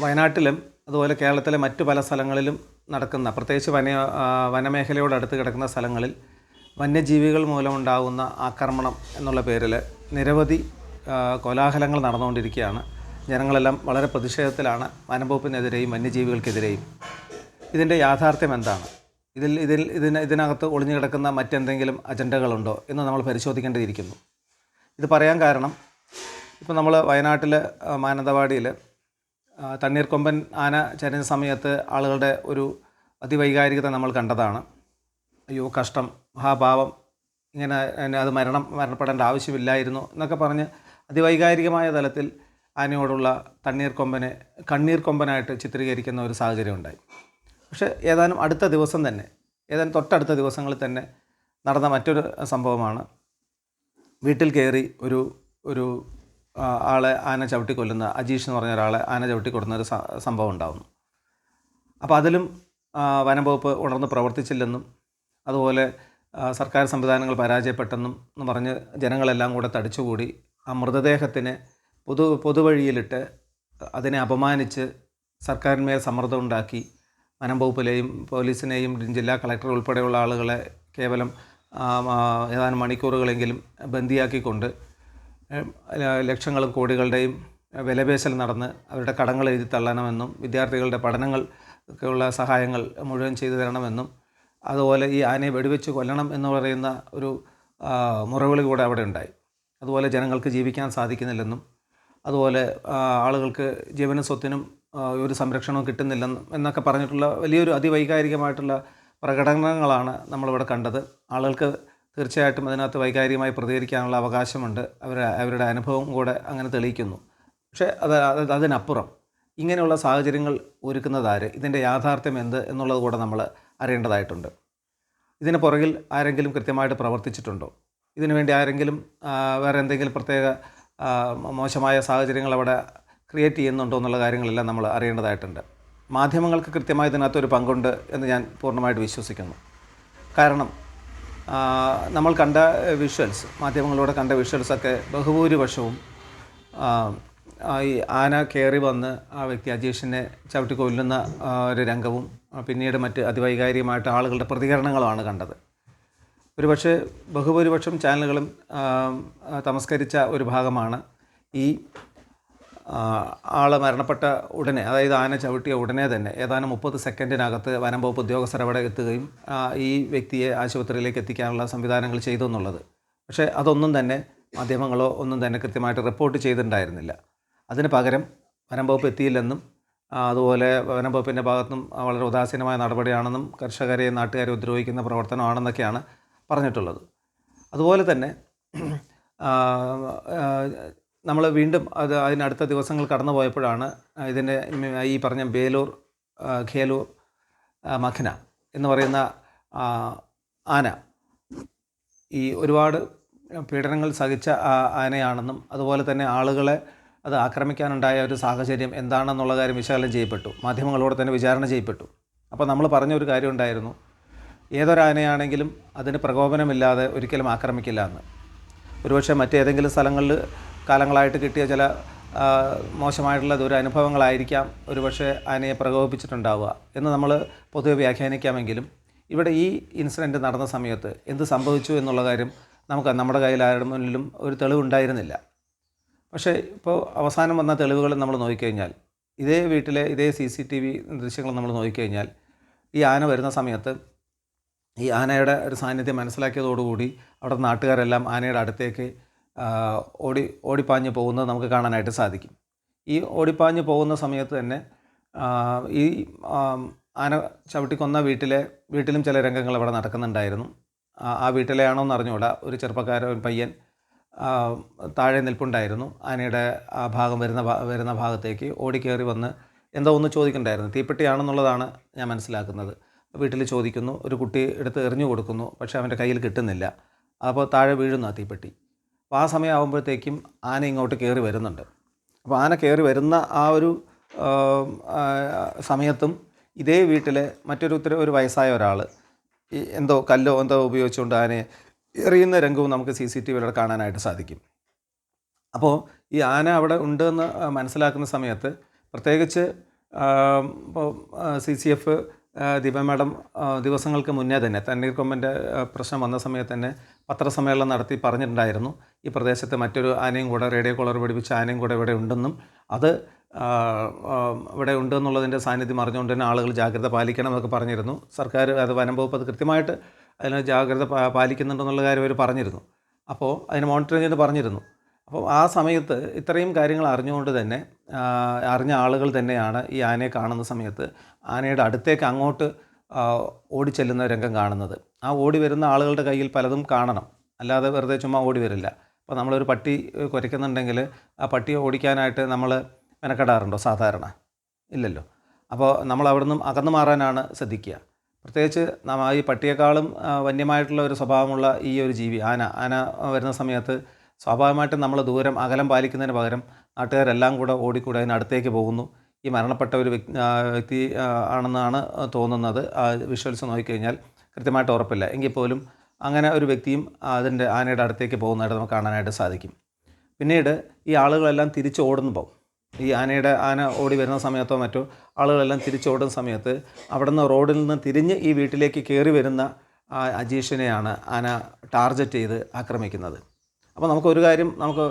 വയനാട്ടിലും അതുപോലെ കേരളത്തിലെ മറ്റു പല സ്ഥലങ്ങളിലും നടക്കുന്ന പ്രത്യേകിച്ച് വന വനമേഖലയോടടുത്ത് കിടക്കുന്ന സ്ഥലങ്ങളിൽ വന്യജീവികൾ മൂലമുണ്ടാകുന്ന ആക്രമണം എന്നുള്ള പേരിൽ നിരവധി കോലാഹലങ്ങൾ നടന്നുകൊണ്ടിരിക്കുകയാണ്. ജനങ്ങളെല്ലാം വളരെ പ്രതിഷേധത്തിലാണ് വനംവകുപ്പിനെതിരെയും വന്യജീവികൾക്കെതിരെയും. ഇതിന്റെ യാഥാർത്ഥ്യം എന്താണ്? ഇതിൽ ഇതിൽ ഇതിന് ഇതിനകത്ത് ഒളിഞ്ഞു കിടക്കുന്ന മറ്റെന്തെങ്കിലും അജണ്ടകളുണ്ടോ എന്ന് നമ്മൾ പരിശോധിക്കേണ്ടിയിരിക്കുന്നു ഇത് പറയാൻ കാരണം ഇപ്പോൾ നമ്മൾ വയനാട്ടിൽ മാനന്തവാടിയിൽ തണ്ണീർക്കൊമ്പൻ ആന ചരിഞ്ഞ സമയത്ത് ആളുകളുടെ ഒരു അതിവൈകാരികത നമ്മൾ കണ്ടതാണ്. അയ്യോ കഷ്ടം മഹാഭാവം ഇങ്ങനെ അത് മരണം മരണപ്പെടേണ്ട ആവശ്യമില്ലായിരുന്നു എന്നൊക്കെ പറഞ്ഞ് അതിവൈകാരികമായ തലത്തിൽ ആനയോടുള്ള തണ്ണീർക്കൊമ്പനെ കണ്ണീർ കൊമ്പനായിട്ട് ചിത്രീകരിക്കുന്ന ഒരു സാഹചര്യം ഉണ്ടായി. പക്ഷേ ഏതാനും അടുത്ത ദിവസം തന്നെ ഏതാനും തൊട്ടടുത്ത ദിവസങ്ങളിൽ തന്നെ നടന്ന മറ്റൊരു സംഭവമാണ്. വീട്ടിൽ കയറി ഒരു ഒരു ആളെ ആന ചവിട്ടി കൊല്ലുന്ന അജീഷ് എന്ന് പറഞ്ഞ ഒരാളെ ആന ചവിട്ടി കൊല്ലുന്ന ഒരു സംഭവം ഉണ്ടാകുന്നു അപ്പോൾ അതിലും വനംവകുപ്പ് വനം വകുപ്പ് ഉണർന്ന് പ്രവർത്തിച്ചില്ലെന്നും അതുപോലെ സർക്കാർ സംവിധാനങ്ങൾ പരാജയപ്പെട്ടെന്നും എന്ന് പറഞ്ഞ് ജനങ്ങളെല്ലാം കൂടെ തടിച്ചുകൂടി ആ മൃതദേഹത്തിനെ പൊതു പൊതുവഴിയിലിട്ട് അതിനെ അപമാനിച്ച് സർക്കാരിന്മേൽ സമ്മർദ്ദം ഉണ്ടാക്കി വനം വകുപ്പിലെയും പോലീസിനെയും ജില്ലാ കളക്ടർ ഉൾപ്പെടെയുള്ള ആളുകളെ കേവലം ഏതാനും മണിക്കൂറുകളെങ്കിലും ബന്ദിയാക്കിക്കൊണ്ട് ലക്ഷങ്ങളും കോടികളുടെയും വിലപേശൽ നടന്ന് അവരുടെ കടങ്ങൾ എഴുതി തള്ളണമെന്നും വിദ്യാർത്ഥികളുടെ പഠനങ്ങൾക്കുള്ള സഹായങ്ങൾ മുഴുവൻ ചെയ്തു തരണമെന്നും അതുപോലെ ഈ ആനയെ വെടിവെച്ച് കൊല്ലണം എന്ന് പറയുന്ന ഒരു മുറവിളി കൂടെ അവിടെ ഉണ്ടായി. അതുപോലെ ജനങ്ങൾക്ക് ജീവിക്കാൻ സാധിക്കുന്നില്ലെന്നും അതുപോലെ ആളുകൾക്ക് ജീവനും സ്വത്തിനും ഒരു സംരക്ഷണവും കിട്ടുന്നില്ലെന്നും എന്നൊക്കെ പറഞ്ഞിട്ടുള്ള വലിയൊരു അതിവൈകാരികമായിട്ടുള്ള പ്രകടനങ്ങളാണ് നമ്മളിവിടെ കണ്ടത്. ആളുകൾക്ക് തീർച്ചയായിട്ടും അതിനകത്ത് വൈകാരികമായി പ്രതികരിക്കാനുള്ള അവകാശമുണ്ട്. അവർ അവരുടെ അനുഭവം കൂടെ അങ്ങനെ തെളിയിക്കുന്നു. പക്ഷേ അത് അത് അതിനപ്പുറം ഇങ്ങനെയുള്ള സാഹചര്യങ്ങൾ ഒരുക്കുന്നതാര്? ഇതിന്റെ യാഥാർത്ഥ്യം എന്ത് എന്നുള്ളത് കൂടെ നമ്മൾ അറിയേണ്ടതായിട്ടുണ്ട്. ഇതിന് പുറകിൽ ആരെങ്കിലും കൃത്യമായിട്ട് പ്രവർത്തിച്ചിട്ടുണ്ടോ? ഇതിനുവേണ്ടി ആരെങ്കിലും വേറെ എന്തെങ്കിലും പ്രത്യേക മോശമായ സാഹചര്യങ്ങൾ അവിടെ ക്രിയേറ്റ് ചെയ്യുന്നുണ്ടോ എന്നുള്ള കാര്യങ്ങളെല്ലാം നമ്മൾ അറിയേണ്ടതായിട്ടുണ്ട്. മാധ്യമങ്ങൾക്ക് കൃത്യമായി ഇതിനകത്തൊരു പങ്കുണ്ട് എന്ന് ഞാൻ പൂർണമായിട്ട് വിശ്വസിക്കുന്നു. കാരണം നമ്മൾ കണ്ട വിഷ്വൽസ് മാധ്യമങ്ങളിലൂടെ കണ്ട വിഷ്വൽസൊക്കെ ബഹുഭൂരിപക്ഷവും ഈ ആന കയറി വന്ന് ആ വ്യക്തി അജീഷിനെ ചവിട്ടി കൊല്ലുന്ന ഒരു രംഗവും പിന്നീട് മറ്റ് അതിവൈകാരികമായിട്ട് ആളുകളുടെ പ്രതികരണങ്ങളുമാണ് കണ്ടത്. ഒരുപക്ഷെ ബഹുഭൂരിപക്ഷം ചാനലുകളും തമസ്കരിച്ച ഒരു ഭാഗമാണ് ഈ ആ, ആൾ മരണപ്പെട്ട ഉടനെ അതായത് ആന ചവിട്ടിയ ഉടനെ തന്നെ ഏതാനും മുപ്പത് സെക്കൻഡിനകത്ത് വനം വകുപ്പ് ഉദ്യോഗസ്ഥർ അവിടെ എത്തുകയും ഈ വ്യക്തിയെ ആശുപത്രിയിലേക്ക് എത്തിക്കാനുള്ള സംവിധാനങ്ങൾ ചെയ്തു എന്നുള്ളത്. പക്ഷേ അതൊന്നും തന്നെ മാധ്യമങ്ങളോ ഒന്നും തന്നെ കൃത്യമായിട്ട് റിപ്പോർട്ട് ചെയ്തിട്ടുണ്ടായിരുന്നില്ല. അതിന് പകരം വനം വകുപ്പ് എത്തിയില്ലെന്നും അതുപോലെ വനം വകുപ്പിന്റെ ഭാഗത്തും വളരെ ഉദാസീനമായ നടപടിയാണെന്നും കർഷകരെ നാട്ടുകാരെ ഉപദ്രവിക്കുന്ന പ്രവർത്തനമാണെന്നൊക്കെയാണ് പറഞ്ഞിട്ടുള്ളത്. അതുപോലെ തന്നെ നമ്മൾ വീണ്ടും അത് അതിനടുത്ത ദിവസങ്ങൾ കടന്നു പോയപ്പോഴാണ് ഇതിന്റെ ഈ പറഞ്ഞ ബേലൂർ ഖേലൂർ മഖന എന്ന് പറയുന്ന ആന. ഈ ഒരുപാട് പീഡനങ്ങൾ സഹിച്ച ആനയാണെന്നും അതുപോലെ തന്നെ ആളുകളെ അത് ആക്രമിക്കാനുണ്ടായ ഒരു സാഹചര്യം എന്താണെന്നുള്ള കാര്യം വിശകലനം ചെയ്യപ്പെട്ടു. മാധ്യമങ്ങളോട് തന്നെ വിചാരണ ചെയ്യപ്പെട്ടു. അപ്പോൾ നമ്മൾ പറഞ്ഞ ഒരു കാര്യം ഉണ്ടായിരുന്നു. ഏതൊരാനയാണെങ്കിലും അതിന് പ്രകോപനമില്ലാതെ ഒരിക്കലും ആക്രമിക്കില്ല എന്ന്. ഒരുപക്ഷെ മറ്റേതെങ്കിലും സ്ഥലങ്ങളിൽ കാലങ്ങളായിട്ട് കിട്ടിയ ചില മോശമായിട്ടുള്ള ദുരനുഭവങ്ങളായിരിക്കാം ഒരുപക്ഷെ ആനയെ പ്രകോപിപ്പിച്ചിട്ടുണ്ടാവുക എന്ന് നമ്മൾ പൊതുവെ വ്യാഖ്യാനിക്കാമെങ്കിലും ഇവിടെ ഈ ഇൻസിഡന്റ് നടന്ന സമയത്ത് എന്ത് സംഭവിച്ചു എന്നുള്ള കാര്യം നമുക്ക് നമ്മുടെ കയ്യിൽ ആരുടെ മുന്നിലും ഒരു തെളിവുണ്ടായിരുന്നില്ല. പക്ഷേ ഇപ്പോൾ അവസാനം വന്ന തെളിവുകൾ നമ്മൾ നോക്കിക്കഴിഞ്ഞാൽ ഇതേ വീട്ടിലെ ഇതേ സി സി ടി വി ദൃശ്യങ്ങൾ നമ്മൾ നോക്കിക്കഴിഞ്ഞാൽ ഈ ആന വരുന്ന സമയത്ത് ഈ ആനയുടെ ഒരു സാന്നിധ്യം മനസ്സിലാക്കിയതോടുകൂടി അവിടെ നാട്ടുകാരെല്ലാം ആനയുടെ അടുത്തേക്ക് ഓടി ഓടിപ്പാഞ്ഞ് പോകുന്നത് നമുക്ക് കാണാനായിട്ട് സാധിക്കും. ഈ ഓടിപ്പാഞ്ഞ് പോകുന്ന സമയത്ത് തന്നെ ഈ ആന ചവിട്ടിക്കൊന്ന വീട്ടിലെ വീട്ടിലും ചില രംഗങ്ങൾ അവിടെ നടക്കുന്നുണ്ടായിരുന്നു. ആ ആ വീട്ടിലെ ആണോ എന്ന് അറിഞ്ഞുകൂടാ. ഒരു ചെറുപ്പക്കാരൻ പയ്യൻ താഴെ നിൽപ്പുണ്ടായിരുന്നു. ആനയുടെ ആ ഭാഗം വരുന്ന വരുന്ന ഭാഗത്തേക്ക് ഓടിക്കേറി വന്ന് എന്തോ ഒന്ന് ചോദിക്കണ്ടായിരുന്നു. തീപ്പെട്ടിയാണെന്നുള്ളതാണ് ഞാൻ മനസ്സിലാക്കുന്നത്. വീട്ടിൽ ചോദിക്കുന്നു. ഒരു കുട്ടി എടുത്ത് എറിഞ്ഞു കൊടുക്കുന്നു. പക്ഷേ അവന്റെ കയ്യിൽ കിട്ടുന്നില്ല. അപ്പോൾ താഴെ വീഴുന്നു ആ തീപ്പെട്ടി. അപ്പോൾ ആ സമയമാകുമ്പോഴത്തേക്കും ആന ഇങ്ങോട്ട് കയറി വരുന്നുണ്ട്. അപ്പോൾ ആന കയറി വരുന്ന ആ ഒരു സമയത്തും ഇതേ വീട്ടിലെ മറ്റൊരു ഉത്തര ഒരു വയസ്സായ ഒരാൾ എന്തോ കല്ലോ എന്തോ ഉപയോഗിച്ചുകൊണ്ട് ആനയെ എറിയുന്ന രംഗവും നമുക്ക് സി സി ടി വിയിലൂടെ കാണാനായിട്ട് സാധിക്കും. അപ്പോൾ ഈ ആന അവിടെ ഉണ്ടെന്ന് മനസ്സിലാക്കുന്ന സമയത്ത് പ്രത്യേകിച്ച് ഇപ്പോൾ C C F Deepa madam ദിവസങ്ങൾക്ക് മുന്നേ തന്നെ തണ്ണീർക്കൊമ്പന്റെ പ്രശ്നം വന്ന സമയത്ത് തന്നെ പത്രസമ്മേളനം നടത്തി പറഞ്ഞിട്ടുണ്ടായിരുന്നു. ഈ പ്രദേശത്ത് മറ്റൊരു ആനയും കൂടെ റേഡിയോ കോളർ പിടിപ്പിച്ച ആനയും കൂടെ ഇവിടെ ഉണ്ടെന്നും അത് ഇവിടെ ഉണ്ട് എന്നുള്ളതിന്റെ സാന്നിധ്യം അറിഞ്ഞുകൊണ്ട് തന്നെ ആളുകൾ ജാഗ്രത പാലിക്കണം എന്നൊക്കെ പറഞ്ഞിരുന്നു. സർക്കാർ അത് വനം വകുപ്പ് അത് കൃത്യമായിട്ട് അതിന് ജാഗ്രത പാലിക്കുന്നുണ്ടെന്നുള്ള കാര്യം അവർ പറഞ്ഞിരുന്നു. അപ്പോൾ അതിന് മോണിറ്ററിങ് ചെയ്ത് പറഞ്ഞിരുന്നു. അപ്പോൾ ആ സമയത്ത് ഇത്രയും കാര്യങ്ങൾ അറിഞ്ഞുകൊണ്ട് തന്നെ അറിഞ്ഞ ആളുകൾ തന്നെയാണ് ഈ ആനയെ കാണുന്ന സമയത്ത് ആനയുടെ അടുത്തേക്ക് അങ്ങോട്ട് ഓടിച്ചെല്ലുന്ന രംഗം കാണുന്നത്. ആ ഓടി വരുന്ന ആളുകളുടെ കയ്യിൽ പലതും കാണണം. അല്ലാതെ വെറുതെ ചുമ്മാ ഓടി വരില്ല. അപ്പോൾ നമ്മളൊരു പട്ടി കുരയ്ക്കുന്നുണ്ടെങ്കിൽ ആ പട്ടിയെ ഓടിക്കാനായിട്ട് നമ്മൾ മെനക്കെടാറുണ്ടോ? സാധാരണ. ഇല്ലല്ലോ. അപ്പോൾ നമ്മൾ അവിടെ നിന്നും അകന്നു മാറാനാണ് ശ്രദ്ധിക്കുക. പ്രത്യേകിച്ച് നമ്മ ഈ പട്ടിയേക്കാളും വന്യമായിട്ടുള്ള ഒരു സ്വഭാവമുള്ള ഈ ഒരു ജീവി ആന ആന വരുന്ന സമയത്ത് സ്വാഭാവികമായിട്ടും നമ്മൾ ദൂരം അകലം പാലിക്കുന്നതിന് പകരം നാട്ടുകാരെല്ലാം കൂടെ ഓടിക്കൂടെ അതിനടുത്തേക്ക് പോകുന്നു. ഈ മരണപ്പെട്ട ഒരു വ്യക്തി ആണെന്നാണ് തോന്നുന്നത്. വിഷ്വൽസ് നോക്കിക്കഴിഞ്ഞാൽ കൃത്യമായിട്ട് ഉറപ്പില്ല. എങ്കിൽ പോലും അങ്ങനെ ഒരു വ്യക്തിയും അതിന്റെ ആനയുടെ അടുത്തേക്ക് പോകുന്നതായിട്ട് നമുക്ക് കാണാനായിട്ട് സാധിക്കും. പിന്നീട് ഈ ആളുകളെല്ലാം തിരിച്ച് പോകും ഈ ആനയുടെ ആന ഓടി വരുന്ന സമയത്തോ മറ്റോ ആളുകളെല്ലാം തിരിച്ചോടുന്ന സമയത്ത് അവിടെ നിന്ന് റോഡിൽ നിന്ന് തിരിഞ്ഞ് ഈ വീട്ടിലേക്ക് കയറി വരുന്ന അജീഷിനെയാണ് ആന ടാർഗറ്റ് ചെയ്ത് ആക്രമിക്കുന്നത്. അപ്പോൾ നമുക്കൊരു കാര്യം നമുക്ക്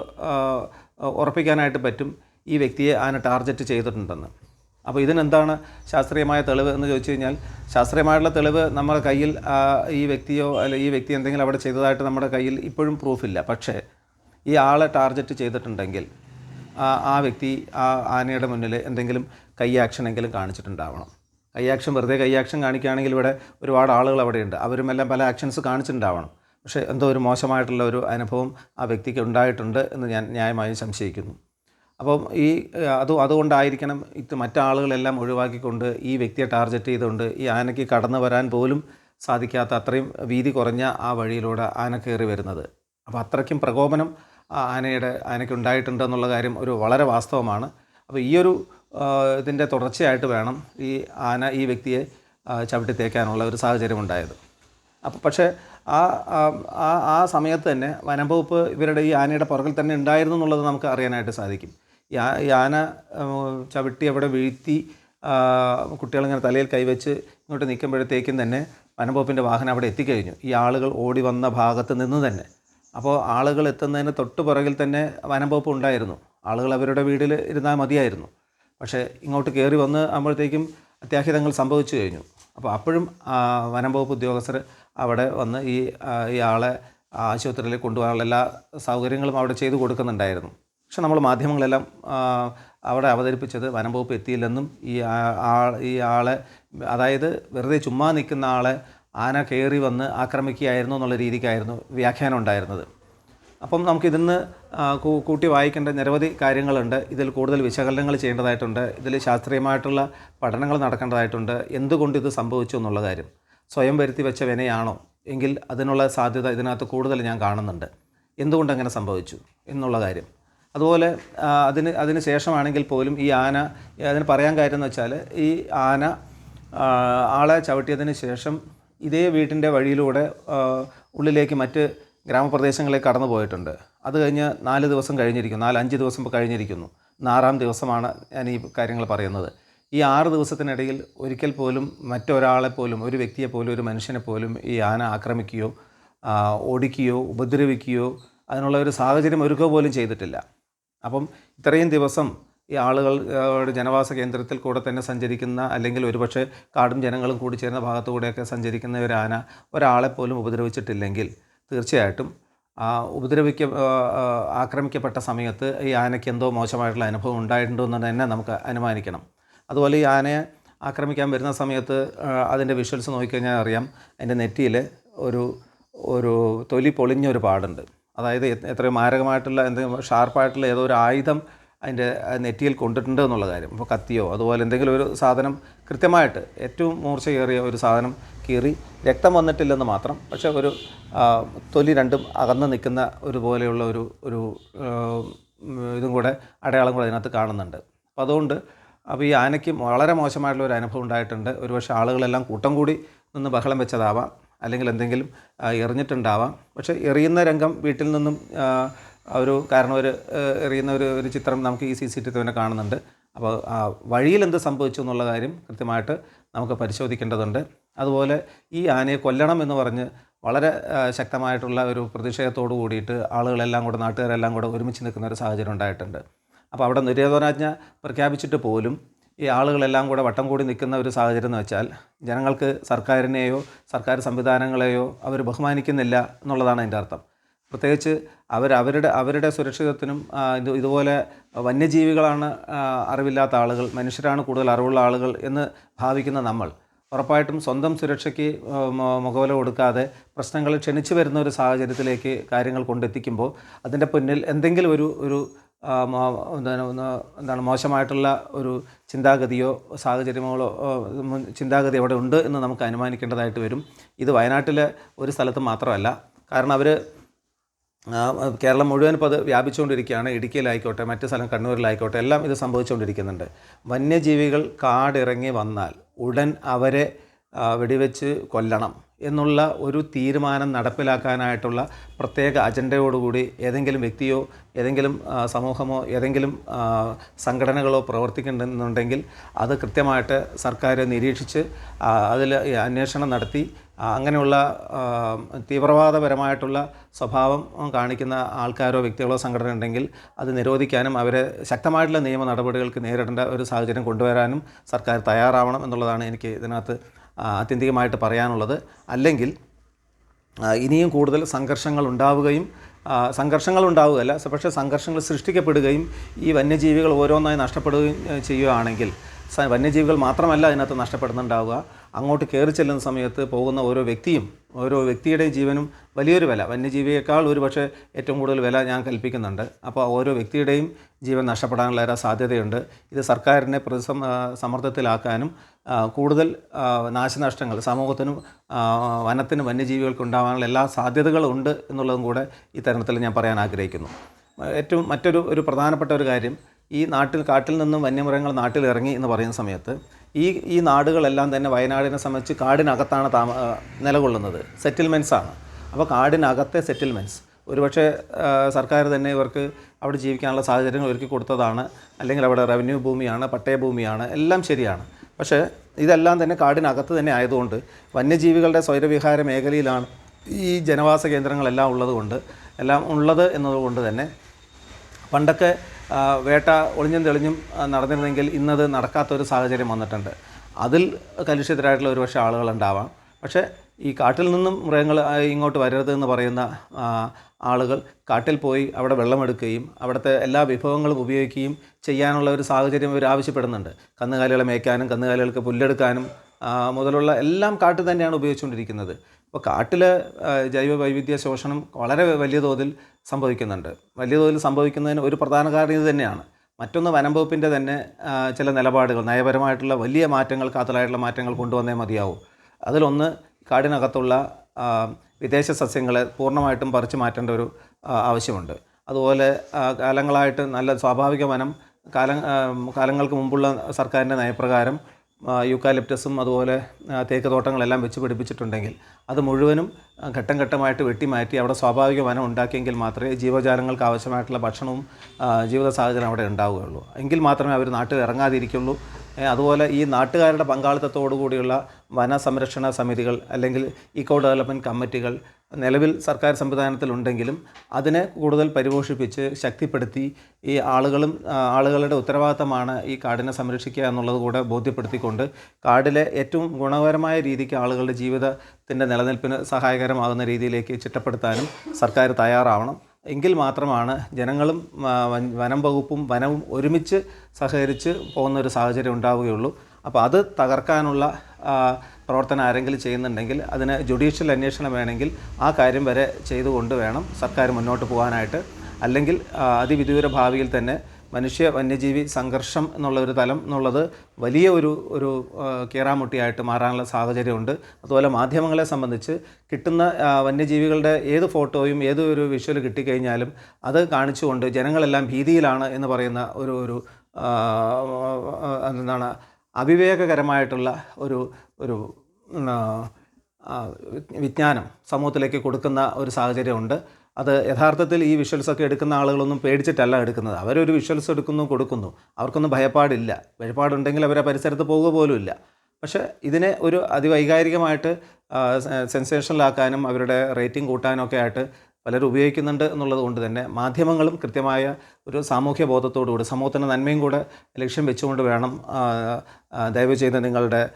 ഉറപ്പിക്കാനായിട്ട് പറ്റും. ഈ വ്യക്തിയെ അതിനെ ടാർഗറ്റ് ചെയ്തിട്ടുണ്ടെന്ന്. അപ്പോൾ ഇതിനെന്താണ് ശാസ്ത്രീയമായ തെളിവ് എന്ന് ചോദിച്ചു കഴിഞ്ഞാൽ ശാസ്ത്രീയമായിട്ടുള്ള തെളിവ് നമ്മുടെ കയ്യിൽ ഈ വ്യക്തിയോ അല്ല ഈ വ്യക്തി എന്തെങ്കിലും അവിടെ ചെയ്തതായിട്ട് നമ്മുടെ കയ്യിൽ ഇപ്പോഴും പ്രൂഫില്ല. പക്ഷേ ഈ ആളെ ടാർഗറ്റ് ചെയ്തിട്ടുണ്ടെങ്കിൽ ആ ആ വ്യക്തി ആ ആനയുടെ മുന്നിൽ എന്തെങ്കിലും കൈ ആക്ഷനെങ്കിലും കാണിച്ചിട്ടുണ്ടാവണം. കൈ ആക്ഷൻ വെറുതെ കൈ ആക്ഷൻ കാണിക്കുകയാണെങ്കിൽ ഇവിടെ ഒരുപാട് ആളുകൾ അവിടെയുണ്ട്. അവരുമെല്ലാം പല ആക്ഷൻസ് കാണിച്ചിട്ടുണ്ടാവണം. പക്ഷേ എന്തോ ഒരു മോശമായിട്ടുള്ള ഒരു അനുഭവം ആ വ്യക്തിക്ക് ഉണ്ടായിട്ടുണ്ട് എന്ന് ഞാൻ ന്യായമായും സംശയിക്കുന്നു. അപ്പം ഈ അത് അതുകൊണ്ടായിരിക്കണം ഇത് മറ്റാളുകളെല്ലാം ഒഴിവാക്കിക്കൊണ്ട് ഈ വ്യക്തിയെ ടാർഗറ്റ് ചെയ്തുകൊണ്ട് ഈ ആനയ്ക്ക് കടന്നു വരാൻ പോലും സാധിക്കാത്ത അത്രയും വീതി കുറഞ്ഞ ആ വഴിയിലൂടെ ആന കയറി വരുന്നത്. അപ്പോൾ അത്രയ്ക്കും പ്രകോപനം ആനയുടെ ആനയ്ക്ക് ഉണ്ടായിട്ടുണ്ട് എന്നുള്ള കാര്യം ഒരു വളരെ വാസ്തവമാണ്. അപ്പോൾ ഈ ഒരു ഇതിന്റെ തുടർച്ചയായിട്ട് വേണം ഈ ആന ഈ വ്യക്തിയെ ചവിട്ടി തേക്കാനുള്ള ഒരു സാഹചര്യം ഉണ്ടായത്. അപ്പോൾ പക്ഷേ ആ- ആ ആ സമയത്ത് തന്നെ വനം വകുപ്പ് ഇവരുടെ ഈ ആനയുടെ പുറകിൽ തന്നെ ഉണ്ടായിരുന്നു എന്നുള്ളത് നമുക്ക് അറിയാനായിട്ട് സാധിക്കും. ഉം, ചവിട്ടി അവിടെ വീഴ്ത്തി കുട്ടികളിങ്ങനെ തലയിൽ കൈവച്ച് ഇങ്ങോട്ട് നിൽക്കുമ്പോഴത്തേക്കും തന്നെ വനം വകുപ്പിന്റെ വാഹനം അവിടെ എത്തിക്കഴിഞ്ഞു. ഈ ആളുകൾ ഓടി വന്ന ഭാഗത്ത് നിന്ന് തന്നെ. അപ്പോൾ ആളുകൾ എത്തുന്നതിന് തൊട്ട് പുറകിൽ തന്നെ വനം വകുപ്പ് ഉണ്ടായിരുന്നു. ആളുകൾ അവരുടെ വീട്ടിൽ ഇരുന്നാൽ മതിയായിരുന്നു. പക്ഷേ ഇങ്ങോട്ട് കയറി വന്ന് ആകുമ്പോഴത്തേക്കും അത്യാഹിതങ്ങൾ സംഭവിച്ചു കഴിഞ്ഞു. അപ്പോൾ അപ്പോഴും വനംവകുപ്പ് വനം വകുപ്പ് ഉദ്യോഗസ്ഥർ അവിടെ വന്ന് ഈ ഇയാളെ ആശുപത്രിയിൽ കൊണ്ടുപോകാനുള്ള എല്ലാ സൗകര്യങ്ങളും അവിടെ ചെയ്തു കൊടുക്കുന്നുണ്ടായിരുന്നു. പക്ഷെ നമ്മൾ മാധ്യമങ്ങളെല്ലാം അവിടെ അവതരിപ്പിച്ചത് വനംവകുപ്പ് എത്തിയില്ലെന്നും ഈ ആ- ആ- ഈ ആളെ അതായത് വെറുതെ ചുമ്മാ നിൽക്കുന്ന ആളെ ആന കയറി വന്ന് ആക്രമിക്കുകയായിരുന്നു എന്നുള്ള രീതിക്കായിരുന്നു വ്യാഖ്യാനം ഉണ്ടായിരുന്നത്. അപ്പം നമുക്ക് ഇതിന്ന് കൂട്ടി വായിക്കേണ്ട നിരവധി കാര്യങ്ങളുണ്ട്. ഇതിൽ കൂടുതൽ വിശകലനങ്ങൾ ചെയ്യേണ്ടതായിട്ടുണ്ട്. ഇതിൽ ശാസ്ത്രീയമായിട്ടുള്ള പഠനങ്ങൾ നടക്കേണ്ടതായിട്ടുണ്ട്. എന്തുകൊണ്ട് ഇത് സംഭവിച്ചു എന്നുള്ള കാര്യം. സ്വയം വരുത്തി വെച്ച വിനയാണോ? എങ്കിൽ അതിനുള്ള സാധ്യത ഇതിനകത്ത് കൂടുതൽ ഞാൻ കാണുന്നുണ്ട്. എന്തുകൊണ്ട് അങ്ങനെ സംഭവിച്ചു എന്നുള്ള കാര്യം. അതുപോലെ അതിന് അതിന് ശേഷമാണെങ്കിൽ പോലും ഈ ആന അതിന് പറയാൻ കാര്യം എന്ന് വെച്ചാൽ ഈ ആന ആളെ ചവിട്ടിയതിന് ശേഷം ഇതേ വീട്ടിന്റെ വഴിയിലൂടെ ഉള്ളിലേക്ക് മറ്റ് ഗ്രാമപ്രദേശങ്ങളിലേക്ക് കടന്നു പോയിട്ടുണ്ട്. അത് കഴിഞ്ഞ് നാല് ദിവസം കഴിഞ്ഞിരിക്കുന്നു. നാല് അഞ്ച് ദിവസം കഴിഞ്ഞിരിക്കുന്നു. ആറാം ദിവസമാണ് ഞാൻ ഈ കാര്യങ്ങൾ പറയുന്നത്. ഈ ആറ് ദിവസത്തിനിടയിൽ ഒരിക്കൽ പോലും മറ്റൊരാളെ പോലും ഒരു വ്യക്തിയെ പോലും ഒരു മനുഷ്യനെ പോലും ഈ ആന ആക്രമിക്കുകയോ ഓടിക്കുകയോ ഉപദ്രവിക്കുകയോ അതിനുള്ള ഒരു സാഹചര്യം ഒരുക്കുക പോലും ചെയ്തിട്ടില്ല. അപ്പം ഇത്രയും ദിവസം ഈ ആളുകൾ ജനവാസ കേന്ദ്രത്തിൽ കൂടെ തന്നെ സഞ്ചരിക്കുന്ന അല്ലെങ്കിൽ ഒരുപക്ഷെ കാടും ജനങ്ങളും കൂടി ചേർന്ന ഭാഗത്തുകൂടെയൊക്കെ സഞ്ചരിക്കുന്ന ഒരു ആന ഒരാളെ പോലും ഉപദ്രവിച്ചിട്ടില്ലെങ്കിൽ തീർച്ചയായിട്ടും ആ ഉപദ്രവിക്ക ആക്രമിക്കപ്പെട്ട സമയത്ത് ഈ ആനയ്ക്ക് എന്തോ മോശമായിട്ടുള്ള അനുഭവം ഉണ്ടായിട്ടുണ്ടോ എന്ന് തന്നെ നമുക്ക് അനുമാനിക്കണം. അതുപോലെ ഈ ആനയെ ആക്രമിക്കാൻ വരുന്ന സമയത്ത് അതിന്റെ വിഷ്വൽസ് നോക്കിക്കഴിഞ്ഞാൽ അറിയാം അതിന്റെ നെറ്റിയിൽ ഒരു ഒരു തൊലി പൊളിഞ്ഞ ഒരു പാടുണ്ട്. അതായത് എത്ര എത്രയോ മാരകമായിട്ടുള്ള എന്തെങ്കിലും ഷാർപ്പായിട്ടുള്ള ഏതോ ഒരു ആയുധം അതിന്റെ നെറ്റിയിൽ കൊണ്ടിട്ടുണ്ട് എന്നുള്ള കാര്യം. ഇപ്പോൾ കത്തിയോ അതുപോലെ എന്തെങ്കിലും ഒരു സാധനം കൃത്യമായിട്ട് ഏറ്റവും മൂർച്ചയേറിയ ഒരു സാധനം കീറി രക്തം വന്നിട്ടില്ലെന്ന് മാത്രം പക്ഷേ ഒരു തൊലി രണ്ടും അകന്ന് നിൽക്കുന്ന ഒരു പോലെയുള്ള ഒരു ഒരു ഇതും കൂടെ അടയാളം കൂടെ അതിനകത്ത് കാണുന്നുണ്ട്. അപ്പോൾ അതുകൊണ്ട് അപ്പോൾ ഈ ആനയ്ക്ക് വളരെ മോശമായിട്ടുള്ള ഒരു അനുഭവം ഉണ്ടായിട്ടുണ്ട്. ഒരുപക്ഷെ ആളുകളെല്ലാം കൂട്ടം കൂടി നിന്ന് ബഹളം വെച്ചതാവാം. അല്ലെങ്കിൽ എന്തെങ്കിലും എറിഞ്ഞിട്ടുണ്ടാവാം. പക്ഷേ എറിയുന്ന രംഗം വീട്ടിൽ നിന്നും ഒരു കാരണം ഒരു എറിയുന്ന ഒരു ഒരു ചിത്രം നമുക്ക് ഈ സി സി ടി തന്നെ കാണുന്നുണ്ട്. അപ്പോൾ വഴിയിൽ എന്ത് സംഭവിച്ചു എന്നുള്ള കാര്യം കൃത്യമായിട്ട് നമുക്ക് പരിശോധിക്കേണ്ടതുണ്ട്. അതുപോലെ ഈ ആനയെ കൊല്ലണം എന്ന് പറഞ്ഞ് വളരെ ശക്തമായിട്ടുള്ള ഒരു പ്രതിഷേധത്തോട് കൂടിയിട്ട് ആളുകളെല്ലാം കൂടെ നാട്ടുകാരെല്ലാം കൂടെ ഒരുമിച്ച് നിൽക്കുന്ന ഒരു സാഹചര്യം ഉണ്ടായിട്ടുണ്ട്. അപ്പോൾ അവിടെ നിര്യാതനാജ്ഞ പ്രഖ്യാപിച്ചിട്ട് പോലും ഈ ആളുകളെല്ലാം കൂടെ വട്ടം കൂടി നിൽക്കുന്ന ഒരു സാഹചര്യം എന്ന് വെച്ചാൽ ജനങ്ങൾക്ക് സർക്കാരിനെയോ സർക്കാർ സംവിധാനങ്ങളെയോ അവർ ബഹുമാനിക്കുന്നില്ല എന്നുള്ളതാണ് അതിന്റെ അർത്ഥം. പ്രത്യേകിച്ച് അവർ അവരുടെ അവരുടെ സുരക്ഷിതത്വത്തിനും ഇത് ഇതുപോലെ വന്യജീവികളാണ് അറിവില്ലാത്ത ആളുകൾ മനുഷ്യരാണ് കൂടുതൽ അറിവുള്ള ആളുകൾ എന്ന് ഭാവിക്കുന്ന നമ്മൾ. ഉറപ്പായിട്ടും സ്വന്തം സുരക്ഷയ്ക്ക് മുഖവില കൊടുക്കാതെ പ്രശ്നങ്ങൾ ക്ഷണിച്ചു വരുന്ന ഒരു സാഹചര്യത്തിലേക്ക് കാര്യങ്ങൾ കൊണ്ടെത്തിക്കുമ്പോൾ അതിന്റെ പിന്നിൽ എന്തെങ്കിലും ഒരു ഒരു എന്താണ് മോശമായിട്ടുള്ള ഒരു ചിന്താഗതിയോ സാഹചര്യങ്ങളോ ചിന്താഗതി അവിടെ ഉണ്ട് എന്ന് നമുക്ക് അനുമാനിക്കേണ്ടതായിട്ട് വരും. ഇത് വയനാട്ടിലെ ഒരു സ്ഥലത്ത് മാത്രമല്ല. കാരണം അവർ കേരളം മുഴുവൻ ഇപ്പോൾ അത് വ്യാപിച്ചുകൊണ്ടിരിക്കുകയാണ്. ഇടുക്കിയിലായിക്കോട്ടെ മറ്റ് സ്ഥലം കണ്ണൂരിലായിക്കോട്ടെ എല്ലാം ഇത് സംഭവിച്ചുകൊണ്ടിരിക്കുന്നുണ്ട്. വന്യജീവികൾ കാടിറങ്ങി വന്നാൽ ഉടൻ അവരെ വെടിവെച്ച് കൊല്ലണം. എന്നുള്ള ഒരു തീരുമാനം നടപ്പിലാക്കാനായിട്ടുള്ള പ്രത്യേക അജണ്ടയോടുകൂടി ഏതെങ്കിലും വ്യക്തിയോ ഏതെങ്കിലും സമൂഹമോ ഏതെങ്കിലും സംഘടനകളോ പ്രവർത്തിക്കുന്നുണ്ടെങ്കിൽ അത് കൃത്യമായിട്ട് സർക്കാർ നിരീക്ഷിച്ച് അതിൽ അന്വേഷണം നടത്തി അങ്ങനെയുള്ള തീവ്രവാദപരമായിട്ടുള്ള സ്വഭാവം കാണിക്കുന്ന ആൾക്കാരോ വ്യക്തികളോ സംഘടന ഉണ്ടെങ്കിൽ അത് നിരോധിക്കാനും അവരെ ശക്തമായിട്ടുള്ള നിയമ നടപടികൾക്ക് നേരിടേണ്ട ഒരു സാഹചര്യം കൊണ്ടുവരാനും സർക്കാർ തയ്യാറാവണം എന്നുള്ളതാണ് എനിക്ക് ഇതിനകത്ത് ആത്യന്തികമായിട്ട് പറയാനുള്ളത്. അല്ലെങ്കിൽ ഇനിയും കൂടുതൽ സംഘർഷങ്ങൾ ഉണ്ടാവുകയും സംഘർഷങ്ങൾ ഉണ്ടാവുകയല്ല പക്ഷേ സംഘർഷങ്ങൾ സൃഷ്ടിക്കപ്പെടുകയും ഈ വന്യജീവികൾ ഓരോന്നായി നഷ്ടപ്പെടുകയും ചെയ്യുകയാണെങ്കിൽ വന്യജീവികൾ മാത്രമല്ല അതിനകത്ത് നഷ്ടപ്പെടുന്നുണ്ടാവുക. അങ്ങോട്ട് കയറി ചെല്ലുന്ന സമയത്ത് പോകുന്ന ഓരോ വ്യക്തിയും ഓരോ വ്യക്തിയുടെയും ജീവനും വലിയൊരു വില. വന്യജീവിയേക്കാൾ ഒരു പക്ഷേ ഏറ്റവും കൂടുതൽ വില ഞാൻ കൽപ്പിക്കുന്നുണ്ട്. അപ്പോൾ ഓരോ വ്യക്തിയുടെയും ജീവൻ നഷ്ടപ്പെടാനുള്ള സാധ്യതയുണ്ട്. ഇത് സർക്കാരിനെ പ്രതിസം സമ്മർദ്ദത്തിലാക്കാനും കൂടുതൽ നാശനഷ്ടങ്ങൾ സമൂഹത്തിനും വനത്തിനും വന്യജീവികൾക്ക് ഉണ്ടാകാനുള്ള എല്ലാ സാധ്യതകളും ഉണ്ട് എന്നുള്ളതും കൂടെ ഈ തരുണത്തിൽ ഞാൻ പറയാൻ ആഗ്രഹിക്കുന്നു. ഏറ്റവും മറ്റൊരു ഒരു പ്രധാനപ്പെട്ട ഒരു കാര്യം ഈ നാട്ടിൽ കാട്ടിൽ നിന്നും വന്യമൃഗങ്ങൾ നാട്ടിൽ ഇറങ്ങി എന്ന് പറയുന്ന സമയത്ത് ഈ ഈ നാടുകളെല്ലാം തന്നെ വയനാടിനെ സംബന്ധിച്ച് കാടിനകത്താണ് താമ നിലകൊള്ളുന്നത്. സെറ്റിൽമെന്റ്സാണ് അപ്പോൾ കാടിനകത്തെ സെറ്റിൽമെന്റ്സ് ഒരുപക്ഷെ സർക്കാർ തന്നെ ഇവർക്ക് അവിടെ ജീവിക്കാനുള്ള സാഹചര്യങ്ങൾ ഒരുക്കി കൊടുത്തതാണ്. അല്ലെങ്കിൽ അവിടെ റവന്യൂ ഭൂമിയാണ് പട്ടയ ഭൂമിയാണ് എല്ലാം ശരിയാണ്. പക്ഷേ ഇതെല്ലാം തന്നെ കാടിനകത്ത് തന്നെ ആയതുകൊണ്ട് വന്യജീവികളുടെ സ്വൈരവിഹാര മേഖലയിലാണ് ഈ ജനവാസ കേന്ദ്രങ്ങളെല്ലാം ഉള്ളതുകൊണ്ട് എല്ലാം ഉള്ളത് എന്നതുകൊണ്ട് തന്നെ പണ്ടൊക്കെ വേട്ട ഒളിഞ്ഞും തെളിഞ്ഞും നടന്നിരുന്നെങ്കിൽ ഇന്നത് നടക്കാത്തൊരു സാഹചര്യം വന്നിട്ടുണ്ട്. അതിൽ കലുഷിതരായിട്ടുള്ള ഒരുപക്ഷെ ആളുകളുണ്ടാവാം പക്ഷേ ഈ കാട്ടിൽ നിന്നും മൃഗങ്ങൾ ഇങ്ങോട്ട് വരരുത് എന്ന് പറയുന്ന ആളുകൾ കാട്ടിൽ പോയി അവിടെ വെള്ളമെടുക്കുകയും അവിടുത്തെ എല്ലാ വിഭവങ്ങളും ഉപയോഗിക്കുകയും ചെയ്യാനുള്ള ഒരു സാഹചര്യം ഇവർ ആവശ്യപ്പെടുന്നുണ്ട്. കന്നുകാലികളെ മേയ്ക്കാനും കന്നുകാലികൾക്ക് പുല്ലെടുക്കാനും മുതലുള്ള എല്ലാം കാട്ടിൽ തന്നെയാണ് ഉപയോഗിച്ചുകൊണ്ടിരിക്കുന്നത്. അപ്പോൾ കാട്ടിൽ ജൈവ വൈവിധ്യ ശോഷണം വളരെ വലിയ തോതിൽ സംഭവിക്കുന്നുണ്ട്. വലിയ തോതിൽ സംഭവിക്കുന്നതിന് ഒരു പ്രധാന കാരണം ഇത് തന്നെയാണ്. മറ്റൊന്ന് വനം വകുപ്പിന്റെ തന്നെ ചില നിലപാടുകൾ നയപരമായിട്ടുള്ള വലിയ മാറ്റങ്ങൾ കാത്തലായിട്ടുള്ള മാറ്റങ്ങൾ കൊണ്ടുവന്നേ മതിയാവും. അതിലൊന്ന് കാടിനകത്തുള്ള വിദേശ സസ്യങ്ങളെ പൂർണമായിട്ടും പറിച്ചു മാറ്റേണ്ട ഒരു ആവശ്യമുണ്ട്. അതുപോലെ കാലങ്ങളായിട്ട് നല്ല സ്വാഭാവിക വനം കാല കാലങ്ങൾക്ക് മുമ്പുള്ള സർക്കാരിന്റെ നയപ്രകാരം യൂക്കാലിപ്റ്റസും അതുപോലെ തേക്ക് തോട്ടങ്ങളെല്ലാം വെച്ച് പിടിപ്പിച്ചിട്ടുണ്ടെങ്കിൽ അത് മുഴുവനും ഘട്ടം ഘട്ടമായിട്ട് വെട്ടിമാറ്റി അവിടെ സ്വാഭാവിക വനം ഉണ്ടാക്കിയെങ്കിൽ മാത്രമേ ജീവജാലങ്ങൾക്ക് ആവശ്യമായിട്ടുള്ള ഭക്ഷണവും ജീവിത സാഹചര്യം അവിടെ ഉണ്ടാവുകയുള്ളൂ. എങ്കിൽ മാത്രമേ അവർ നാട്ടിൽ ഇറങ്ങാതിരിക്കുള്ളൂ. അതുപോലെ ഈ നാട്ടുകാരുടെ പങ്കാളിത്തത്തോടു കൂടിയുള്ള വനസംരക്ഷണ സമിതികൾ അല്ലെങ്കിൽ ഇക്കോ ഡെവലപ്മെന്റ് കമ്മിറ്റികൾ നിലവിൽ സർക്കാർ സംവിധാനത്തിലുണ്ടെങ്കിലും അതിനെ കൂടുതൽ പരിപോഷിപ്പിച്ച് ശക്തിപ്പെടുത്തി ഈ ആളുകളും ആളുകളുടെ ഉത്തരവാദിത്തമാണ് ഈ കാടിനെ സംരക്ഷിക്കുക എന്നുള്ളത് കൂടെ ബോധ്യപ്പെടുത്തിക്കൊണ്ട് കാടിലെ ഏറ്റവും ഗുണകരമായ രീതിക്ക് ആളുകളുടെ ജീവിതത്തിന്റെ നിലനിൽപ്പിന് സഹായകരമാകുന്ന രീതിയിലേക്ക് ചിട്ടപ്പെടുത്താനും സർക്കാർ തയ്യാറാവണം. എങ്കിൽ മാത്രമാണ് ജനങ്ങളും വനം വകുപ്പും വനവും ഒരുമിച്ച് സഹകരിച്ച് പോകുന്ന ഒരു സാഹചര്യം ഉണ്ടാവുകയുള്ളൂ. അപ്പോൾ അത് തകർക്കാനുള്ള പ്രവർത്തനം ആരെങ്കിലും ചെയ്യുന്നുണ്ടെങ്കിൽ അതിന് ജുഡീഷ്യൽ അന്വേഷണം വേണമെങ്കിൽ ആ കാര്യം വരെ ചെയ്തുകൊണ്ട് വേണം സർക്കാർ മുന്നോട്ട് പോകാനായിട്ട്. അല്ലെങ്കിൽ അതിവിദൂര ഭാവിയിൽ തന്നെ മനുഷ്യ വന്യജീവി സംഘർഷം എന്നുള്ള ഒരു തലം എന്നുള്ളത് വലിയ ഒരു ഒരു കീറാമുട്ടിയായിട്ട് മാറാനുള്ള സാഹചര്യമുണ്ട്. അതുപോലെ മാധ്യമങ്ങളെ സംബന്ധിച്ച് കിട്ടുന്ന വന്യജീവികളുടെ ഏത് ഫോട്ടോയും ഏത് ഒരു വിഷ്വൽ കിട്ടിക്കഴിഞ്ഞാലും അത് കാണിച്ചുകൊണ്ട് ജനങ്ങളെല്ലാം ഭീതിയിലാണ് എന്ന് പറയുന്ന ഒരു ഒരു എന്താണ് അവിവേകകരമായിട്ടുള്ള ഒരു ഒരു വിജ്ഞാനം സമൂഹത്തിലേക്ക് കൊടുക്കുന്ന ഒരു സാഹചര്യമുണ്ട്. അത് യഥാർത്ഥത്തിൽ ഈ വിഷ്വൽസ് ഒക്കെ എടുക്കുന്ന ആളുകളൊന്നും പേടിച്ചിട്ടല്ല എടുക്കുന്നത്. അവരൊരു വിഷ്വൽസ് എടുക്കുന്നു കൊടുക്കുന്നു. അവർക്കൊന്നും ഭയപ്പാടില്ല. ഭയപ്പാടുണ്ടെങ്കിൽ അവരെ പരിസരത്ത് പോകുക ഇല്ല. പക്ഷേ ഇതിനെ ഒരു അതിവൈകാരികമായിട്ട് സെൻസേഷനിലാക്കാനും അവരുടെ റേറ്റിംഗ് കൂട്ടാനൊക്കെ ആയിട്ട് പലരും ഉപയോഗിക്കുന്നുണ്ട് എന്നുള്ളത് കൊണ്ട് തന്നെ മാധ്യമങ്ങളും കൃത്യമായ ഒരു സാമൂഹ്യ ബോധത്തോടുകൂടി സമൂഹത്തിന്റെ നന്മയും കൂടെ ലക്ഷ്യം വെച്ചുകൊണ്ട് വേണം ദയവ് ചെയ്ത് നിങ്ങളുടെ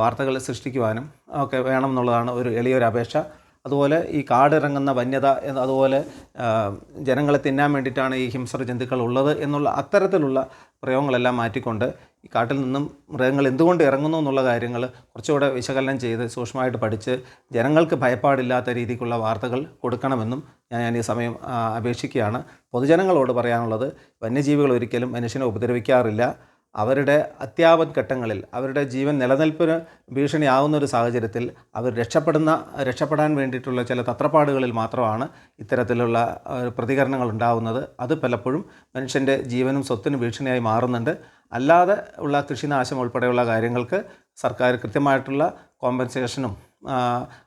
വാർത്തകൾ സൃഷ്ടിക്കുവാനും ഒക്കെ വേണം എന്നുള്ളതാണ് ഒരു എളിയൊരു അപേക്ഷ. അതുപോലെ ഈ കാടിറങ്ങുന്ന വന്യത അതുപോലെ ജനങ്ങളെ തിന്നാൻ വേണ്ടിയിട്ടാണ് ഈ ഹിംസ്ര ജന്തുക്കൾ ഉള്ളത് എന്നുള്ള അത്തരത്തിലുള്ള പ്രയോഗങ്ങളെല്ലാം മാറ്റിക്കൊണ്ട് ഈ കാട്ടിൽ നിന്നും മൃഗങ്ങൾ എന്തുകൊണ്ട് ഇറങ്ങുന്നു എന്നുള്ള കാര്യങ്ങൾ കുറച്ചുകൂടെ വിശകലനം ചെയ്ത് സൂക്ഷ്മമായിട്ട് പഠിച്ച് ജനങ്ങൾക്ക് ഭയപ്പാടില്ലാത്ത രീതിക്കുള്ള വാർത്തകൾ കൊടുക്കണമെന്നും ഞാൻ ഈ സമയം അപേക്ഷിക്കുകയാണ്. പൊതുജനങ്ങളോട് പറയാനുള്ളത് വന്യജീവികൾ ഒരിക്കലും മനുഷ്യനെ ഉപദ്രവിക്കാറില്ല. അവരുടെ അത്യാപൻ ഘട്ടങ്ങളിൽ അവരുടെ ജീവൻ നിലനിൽപ്പിന് ഭീഷണിയാവുന്ന ഒരു സാഹചര്യത്തിൽ അവർ രക്ഷപ്പെടുന്ന രക്ഷപ്പെടാൻ വേണ്ടിയിട്ടുള്ള ചില തത്രപ്പാടുകളിൽ മാത്രമാണ് ഇത്തരത്തിലുള്ള പ്രതികരണങ്ങൾ ഉണ്ടാവുന്നത്. അത് പലപ്പോഴും മനുഷ്യന്റെ ജീവനും സ്വത്തിനും ഭീഷണിയായി മാറുന്നുണ്ട്. അല്ലാതെ ഉള്ള കൃഷിനാശം ഉൾപ്പെടെയുള്ള കാര്യങ്ങൾക്ക് സർക്കാർ കൃത്യമായിട്ടുള്ള കോമ്പൻസേഷനും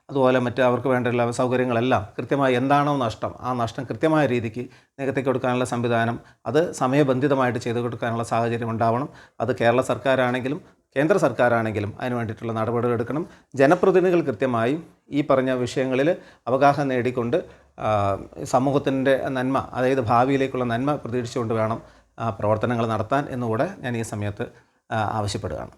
അതുപോലെ മറ്റ് അവർക്ക് വേണ്ടിയുള്ള സൗകര്യങ്ങളെല്ലാം കൃത്യമായി എന്താണോ നഷ്ടം ആ നഷ്ടം കൃത്യമായ രീതിക്ക് നികത്തി കൊടുക്കാനുള്ള സംവിധാനം അത് സമയബന്ധിതമായിട്ട് ചെയ്തു കൊടുക്കാനുള്ള സാഹചര്യം ഉണ്ടാവണം. അത് കേരള സർക്കാരാണെങ്കിലും കേന്ദ്ര സർക്കാരാണെങ്കിലും അതിന് വേണ്ടിയിട്ടുള്ള നടപടികൾ എടുക്കണം. ജനപ്രതിനിധികൾ കൃത്യമായും ഈ പറഞ്ഞ വിഷയങ്ങളിൽ അവഗാഹം നേടിക്കൊണ്ട് സമൂഹത്തിന്റെ നന്മ അതായത് ഭാവിയിലേക്കുള്ള നന്മ പ്രതീക്ഷിച്ചുകൊണ്ട് വേണം പ്രവർത്തനങ്ങൾ നടത്താൻ എന്നുകൂടെ ഞാൻ ഈ സമയത്ത് ആവശ്യപ്പെടുകയാണ്.